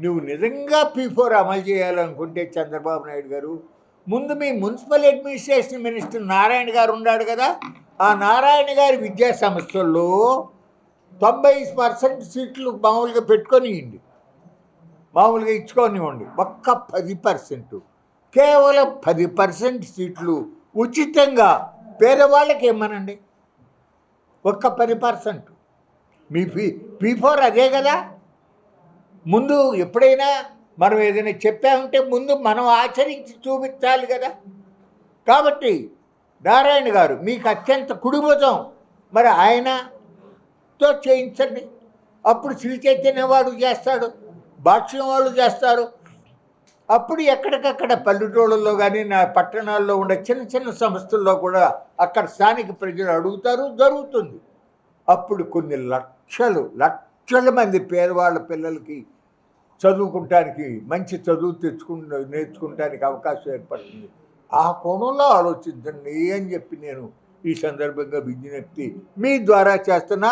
నువ్వు నిజంగా P four అమలు చేయాలనుకుంటే చంద్రబాబు నాయుడు గారు ముందు మీ మున్సిపల్ అడ్మినిస్ట్రేషన్ మినిస్టర్ నారాయణ గారు ఉన్నాడు కదా ఆ నారాయణ గారి విద్యా సంస్థల్లో తొంభై పర్సెంట్ సీట్లు మామూలుగా పెట్టుకొనియండి. మామూలుగా ఇచ్చుకొనివ్వండి. ఒక్క పది పర్సెంట్. కేవలం పది పర్సెంట్ సీట్లు ఉచితంగా పేదవాళ్ళకి ఇమ్మనండి. ఒక్క పది పర్సెంట్. మీ పీ పీ ఫోర్ అదే కదా? ముందు ఎప్పుడైనా మనం ఏదైనా చెప్పామంటే ముందు మనం ఆచరించి చూపించాలి కదా. కాబట్టి నారాయణ గారు మీకు అత్యంత కుడిభుజం. మరి ఆయనతో చేయించండి. అప్పుడు శ్రీ చైతన్య వాడు చేస్తాడు భాష్యం వాళ్ళు చేస్తారు. అప్పుడు ఎక్కడికక్కడ పల్లెటూళ్ళల్లో కానీ నా పట్టణాల్లో ఉండే చిన్న చిన్న సంస్థల్లో కూడా అక్కడ స్థానిక ప్రజలు అడుగుతారు జరుగుతుంది. అప్పుడు కొన్ని లక్షలు లక్ష లక్షల మంది పేదవాళ్ళ పిల్లలకి చదువుకుంటానికి మంచి చదువు తెచ్చుకుంట నేర్చుకుంటానికి అవకాశం ఏర్పడుతుంది. ఆ కోణంలో ఆలోచించండి అని చెప్పి నేను ఈ సందర్భంగా విజ్ఞప్తి మీ ద్వారా చేస్తున్నా.